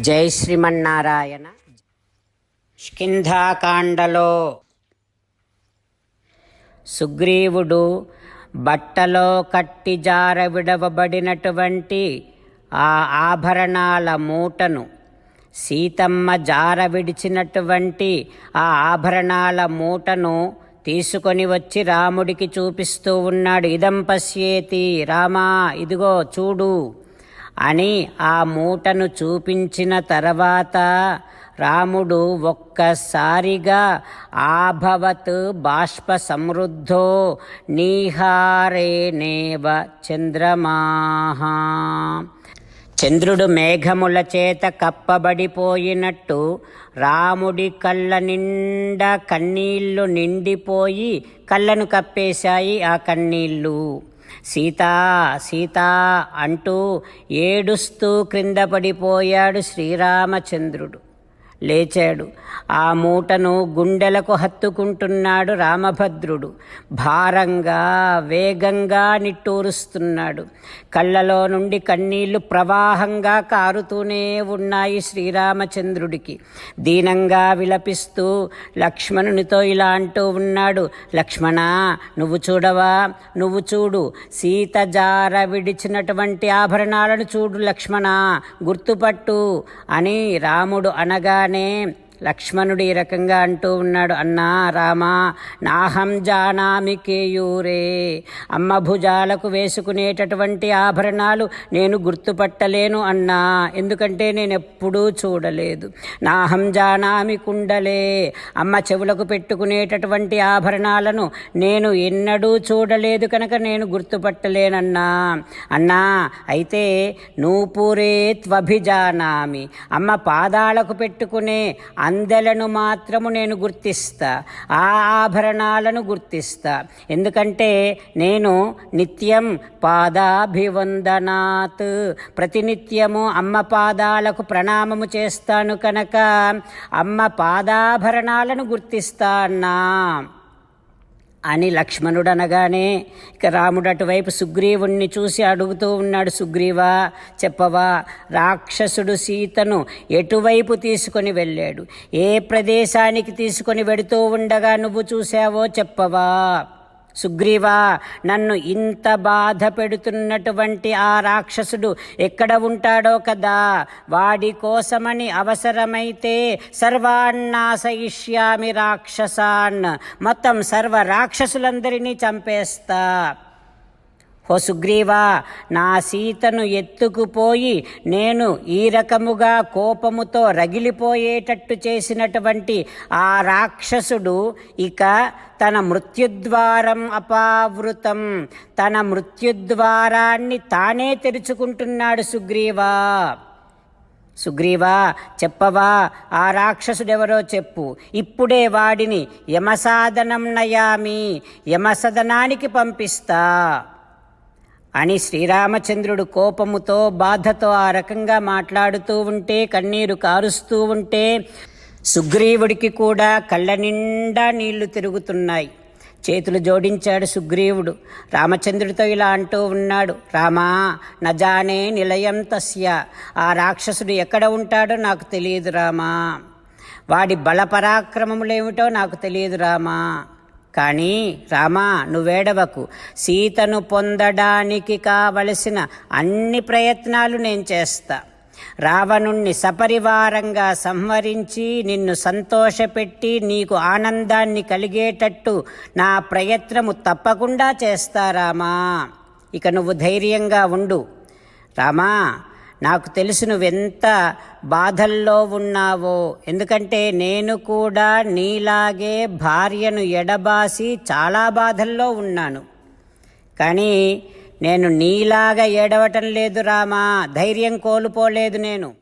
జై శ్రీమన్నారాయణ. స్కింధాకాండలో సుగ్రీవుడు బట్టలో కట్టి జార విడవబడినటువంటి ఆ ఆభరణాల మూటను సీతమ్మ జార విడిచినటువంటి ఆ ఆభరణాల మూటను తీసుకొని వచ్చి రాముడికి చూపిస్తూ ఉన్నాడు. ఇదం పశ్యేతి రామా ఇదిగో చూడు. అని ఆ మూటను చూపించిన తర్వాత రాముడు ఒక్కసారిగా ఆభవత్ బాష్ప సమృద్ధో నీహారేనేవ చంద్రమాహ. చంద్రుడు మేఘముల చేత కప్పబడిపోయినట్టు రాముడి కళ్ళ నిండా కన్నీళ్ళు నిండిపోయి కళ్ళను కప్పేశాయి ఆ కన్నీళ్ళు సీతా సీతా అంటూ ఏడుస్తూ క్రింద పడిపోయాడు శ్రీరామచంద్రుడు. లేచాడు. ఆ మూటను గుండెలకు హత్తుకుంటున్నాడు రామభద్రుడు. భారంగా వేగంగా నిట్టూరుస్తున్నాడు. కళ్ళలో నుండి కన్నీళ్ళు ప్రవాహంగా కారుతూనే ఉన్నాయి శ్రీరామచంద్రుడికి. దీనంగా విలపిస్తూ లక్ష్మణునితో ఇలా అంటూ ఉన్నాడు లక్ష్మణ నువ్వు చూడవా? నువ్వు చూడు. సీత జార విడిచినటువంటి ఆభరణాలను చూడు లక్ష్మణ. గుర్తుపట్టు అని రాముడు అనగానే name. లక్ష్మణుడు ఈ రకంగా అంటూ ఉన్నాడు. అన్నా రామా నాహం జానామి కేయూరే. అమ్మ భుజాలకు వేసుకునేటటువంటి ఆభరణాలు నేను గుర్తుపట్టలేను అన్నా. ఎందుకంటే నేను ఎప్పుడూ చూడలేదు. నాహం జానామి కుండలే. అమ్మ చెవులకు పెట్టుకునేటటువంటి ఆభరణాలను నేను ఎన్నడూ చూడలేదు కనుక నేను గుర్తుపట్టలేనన్నా. అన్నా అయితే నూపురే త్వభిజానామి. అమ్మ పాదాలకు పెట్టుకునే అందెలను మాత్రము నేను గుర్తిస్తా ఆ ఆభరణాలను గుర్తిస్తా. ఎందుకంటే నేను నిత్యం పాదాభివందనాత్. ప్రతినిత్యము అమ్మ పాదాలకు ప్రణామము చేస్తాను కనుక అమ్మ పాదాభరణాలను గుర్తిస్తా అన్నా. అని లక్ష్మణుడు అనగానే ఇక రాముడు అటువైపు సుగ్రీవుణ్ణి చూసి అడుగుతూ ఉన్నాడు సుగ్రీవా చెప్పవా? రాక్షసుడు సీతను ఎటువైపు తీసుకొని వెళ్ళాడు? ఏ ప్రదేశానికి తీసుకొని వెడుతూ ఉండగా నువ్వు చూసావో చెప్పవా? సుగ్రీవా నన్ను ఇంత బాధ పెడుతున్నటువంటి ఆ రాక్షసుడు ఎక్కడ ఉంటాడో కదా? వాడి కోసమని అవసరమైతే సర్వాన్నాశయిష్యామి రాక్షసాన్. మొత్తం సర్వ రాక్షసులందరినీ చంపేస్తా. ఓ సుగ్రీవా నా సీతను ఎత్తుకుపోయి నేను ఈ రకముగా కోపముతో రగిలిపోయేటట్టు చేసినటువంటి ఆ రాక్షసుడు ఇక తన మృత్యుద్వారం అపావృతం. తన మృత్యుద్వారాన్ని తానే తెరుచుకుంటున్నాడు సుగ్రీవా. సుగ్రీవా చెప్పవా ఆ రాక్షసుడెవరో చెప్పు. ఇప్పుడే వాడిని యమసాధనం నయామి యమసదనానికి పంపిస్తా. అని శ్రీరామచంద్రుడు కోపముతో బాధతో ఆ రకంగా మాట్లాడుతూ ఉంటే కన్నీరు కారుస్తూ ఉంటే సుగ్రీవుడికి కూడా కళ్ళ నిండా నీళ్ళు తిరుగుతున్నాయి. చేతులు జోడించాడు సుగ్రీవుడు. రామచంద్రుడితో ఇలా అంటూ ఉన్నాడు రామా నజానే నిలయం తస్య. ఆ రాక్షసుడు ఎక్కడ ఉంటాడో నాకు తెలియదు రామా. వాడి బలపరాక్రమములేమిటో నాకు తెలియదు రామా. కానీ రామా నువ్వేడవకు. సీతను పొందడానికి కావలసిన అన్ని ప్రయత్నాలు నేను చేస్తా. రావణుణ్ణి సపరివారంగా సంహరించి నిన్ను సంతోషపెట్టి నీకు ఆనందాన్ని కలిగేటట్టు నా ప్రయత్నము తప్పకుండా చేస్తా రామా. ఇక నువ్వు ధైర్యంగా ఉండు. రామా నాకు తెలుసు నువ్వెంత బాధల్లో ఉన్నావో. ఎందుకంటే నేను కూడా నీలాగే భార్యను ఎడబాసి చాలా బాధల్లో ఉన్నాను. కానీ నేను నీలాగా ఏడవటం లేదు రామా. ధైర్యం కోల్పోలేదు నేను.